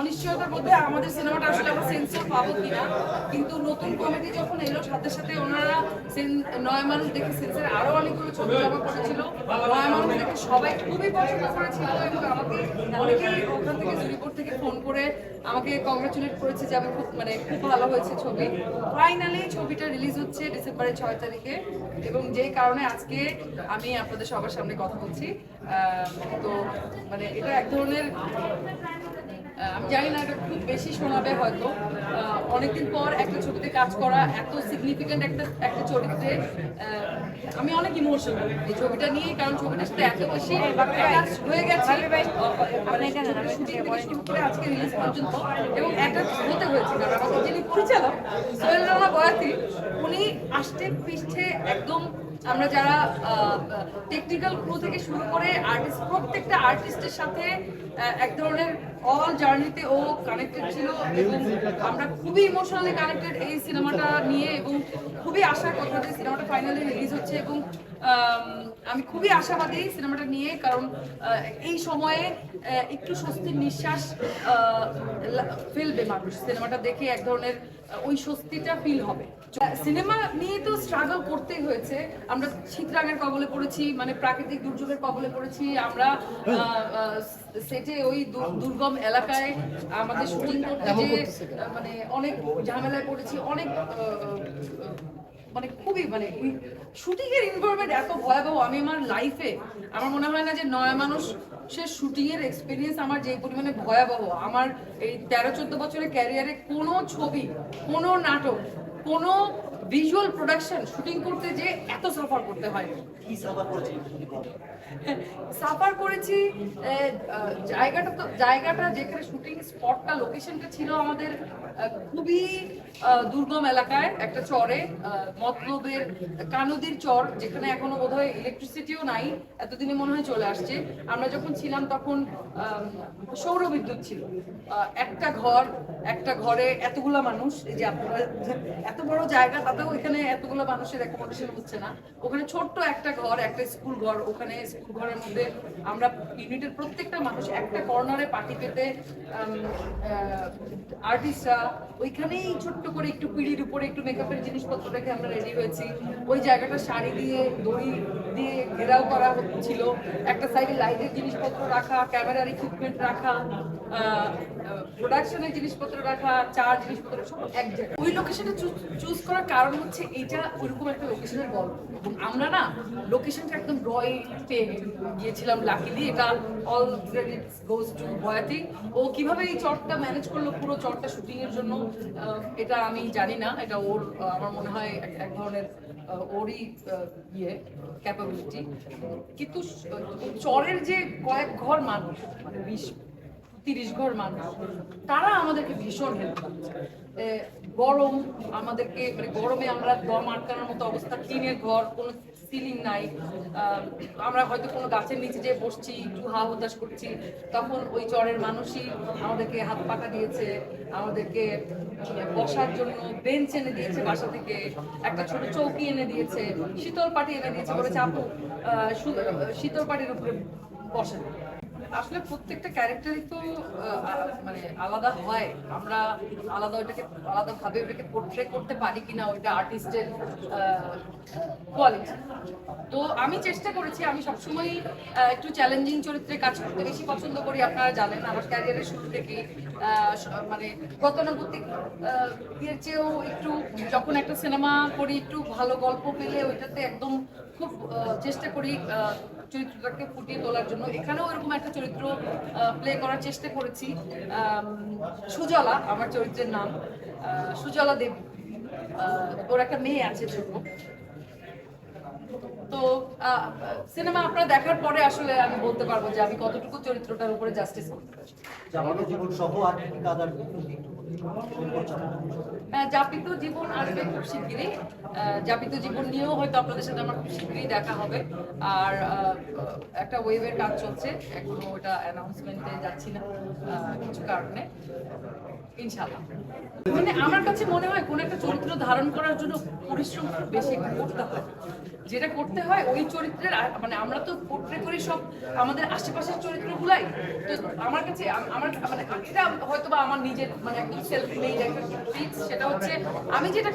অনিশ্চয়তার মধ্যে আমাদের সিনেমাটা আসলে আমরা সেন্সর পাবো কিনা, কিন্তু নতুন কমিটি যখন এলো, সাথে সাথে ওনারা নয় মানুষ দেখে সেন্সর আরও অনেকগুলো ছবি জমা করেছিল। নয় মানুষ দেখে সবাই খুবই পছন্দ করেছিল এবং আমাকে অনেকেই ওখান থেকে জুরিপুর থেকে ফোন করে আমাকে কংগ্রাচুলেট করেছে যে আমি খুব মানে খুব ভালো হয়েছে ছবি। ফাইনালি ছবিটা রিলিজ হচ্ছে ডিসেম্বরের ছয় তারিখে এবং যেই কারণে আজকে আমি আপনাদের সবার সামনে কথা বলছি। তো মানে এটা এক ধরনের আমি জানি না এটা খুব বেশি শোনাবে হয়তো। অনেকদিন পর একটা ছবিতে কাজ করা, এত সিগনিফিক্যান্ট একটা একটা চরিত্রে আমি অনেক ইমোশনাল এই ছবিটা নিয়ে কারণ ছবিটার সাথে এত বেশি হয়ে গেছে। মানে আজকে রিলিজ পর্যন্ত, এবং অ্যাটাচ হতে হয়েছে, কারণ আমাদের যিনি পরিচালক, সোহেল রানা বয়াতি, উনি আষ্টে পৃষ্ঠে একদম আমরা যারা টেকনিক্যাল ক্রু থেকে শুরু করে আর্টিস্ট প্রত্যেকটা আর্টিস্টের সাথে এক ধরনের অল জার্নিতে ও কানেক্টেড ছিল এবং আমরা খুবই ইমোশনালি কানেক্টেড এই সিনেমাটা নিয়ে এবং খুবই আশা করব যে ফাইনালি রিলিজ হচ্ছে এবং আমি খুবই আশাবাদী সিনেমাটা নিয়ে কারণ এই সময়ে একটু স্বস্তির নিঃশ্বাস ফেলবে মানুষ। সিনেমাটা দেখে এক ধরনের ওই স্বস্তিটা ফিল হবে। সিনেমা নিয়ে তো স্ট্রাগল করতেই হয়েছে। আমরা শীতরাগের কবলে পড়েছি মানে প্রাকৃতিক দুর্যোগের কবলে পড়েছি। আমরা সেটে ওই দুর্গম এলাকায় আমাদের শুটিং করতে মানে অনেক ঝামেলায় পড়েছি অনেক মানে খুবই মানে শুটিং এর ইনভলভমেন্ট এত ভয়াবহ, আমি আমার লাইফে আমার মনে হয় না যে নয় মানুষ সে শুটিং এর এক্সপিরিয়েন্স আমার যে পরিমাণে ভয়াবহ। আমার এই তেরো, চোদ্দ বছরের ক্যারিয়ারে কোনো ছবি, কোনো নাটক, কোনো ভিজুয়াল প্রোডাকশন শুটিং করতে যে এত সাফার করতে হয়। কি সাফার করেছি? জায়গাটা তো জায়গাটা যেখানে শুটিং স্পটটা লোকেশনটা ছিল আমাদের খুবই দুর্গম এলাকায় একটা চরে মতলবের কানুদির চর যেখানে এখনও বোধহয় ইলেকট্রিসিটিও নাই এতদিনে মনে হয় চলে আসছে। আমরা যখন ছিলাম তখন সৌর বিদ্যুৎ ছিল। একটা ঘর একটা ঘরে এতগুলা মানুষ এই যে আপনারা এত বড় জায়গা তাতেও এখানে এতগুলো মানুষের অ্যাকোমোডেশন হচ্ছে না। ওখানে ছোট্ট একটা ঘর, একটা স্কুল ঘর। ওখানে স্কুল ঘরের মধ্যে আমরা ইউনিটের প্রত্যেকটা মানুষ একটা কর্নারে পার্টি পেতে আর্টিস্টরা ওইখানেই ছোট্ট করে একটু পিড়ির উপরে একটু মেকআপের জিনিসপত্র রেখে আমরা রেডি হয়েছি ওই জায়গাটা শাড়ি দিয়ে, দড়ি দিয়ে ঘেরাও করা ছিল একটা সাইডে লাইটের জিনিসপত্র রাখা ক্যামেরার ইকুইপমেন্ট রাখা প্রোডাকশনের জিনিসপত্র রাখা, চার জিনিসপত্র, সব এক জায়গায়। ওই লোকেশনটা চুজ করার কারণ হচ্ছে এটা ওইরকম একটা লোকেশনের গল্প। এবং আমরা না লোকেশনটা একদম রয় পেয়ে গিয়েছিলাম লাকি দিয়ে এটা all credit goes to Boyati ও কীভাবে এই চটটা ম্যানেজ করল পুরো চটটা শুটিং এর জন্য? এটা আমি জানি না, এটা ওর আমার মনে হয় এক- ধরনের ওরই ইয়ে ক্যাপাবিলিটি কিন্তু চরের যে কয়েক ঘর মানুষ মানে বিশ তিরিশ ঘর মানুষ। তারা আমাদেরকে ভীষণ হেল্প করছে। গরম, আমাদেরকে মানে গরমে আমরা দম আটকানোর মতো অবস্থা, টিনের ঘর, কোনো সিলিং নাই। আমরা হয়তো কোনো গাছের নিচে যে বসছি, একটু হা হতাশ করছি। তখন ওই চরের মানুষই আমাদেরকে হাত পাকা দিয়েছে, আমাদেরকে বসার জন্য বেঞ্চ এনে দিয়েছে বাসা থেকে, একটা ছোট চৌকি এনে দিয়েছে, শীতল পাটি এনে দিয়েছে বলেছে, আপু শীতল পাটির উপরে বসেন। আসলে প্রত্যেকটা ক্যারেক্টারই তো মানে আলাদা হয়। আমরা আলাদা ওইটাকে আলাদা ভাবে ওটাকে পোর্ট্রে করতে পারি কিনা ওইটা আর্টিস্টের কোয়ালিটি তো আমি চেষ্টা করেছি, আমি সবসময় একটু চ্যালেঞ্জিং চরিত্রে কাজ করতে বেশি পছন্দ করি। আপনারা জানেন, আমার ক্যারিয়ারের শুরু স- মানে গতানুগতিক ইয়ের চেয়েও একটু, যখন একটা সিনেমা করি, একটু ভালো গল্প পেলে ওইটাতে একদম খুব চেষ্টা করি চরিত্রটাকে ফুটিয়ে তোলার জন্য। এখানেও এরকম একটা চরিত্র প্লে করার চেষ্টা করেছি। সুজলা, আমার চরিত্রের নাম সুজলা দেব। ওর একটা মেয়ে আছে ছোট। তো সিনেমা আপনারা দেখার পরে আসলে আমি বলতে পারব যে আমি কতটুকু চরিত্রটার উপরে জাস্টিস করতে পারি যাপিত জীবন আসবে খুব শিগগিরই। যাপিত জীবন নিয়েও হয়তো আপনাদের সাথে আমার খুব শিগগিরই দেখা হবে। আর একটা ওয়েবের কাজ চলছে এখনও ওটা অ্যানাউন্সমেন্টে যাচ্ছি না কিছু কারণে। মানে আমার কাছে মনে হয় কোন একটা চরিত্র ধারণ করার জন্য পরিশ্রম খুব বেশি করতে হয়। যেটা করতে হয় ওই চরিত্রের মানে আমরা তো পোট্রে করি সব আমাদের আশেপাশের চরিত্রগুলাই। তো আমার কাছে আমার মানে এটা হয়তো বা আমার নিজের মানে একদম সেলফ মেড একটা সেটা হচ্ছে আমি যেটা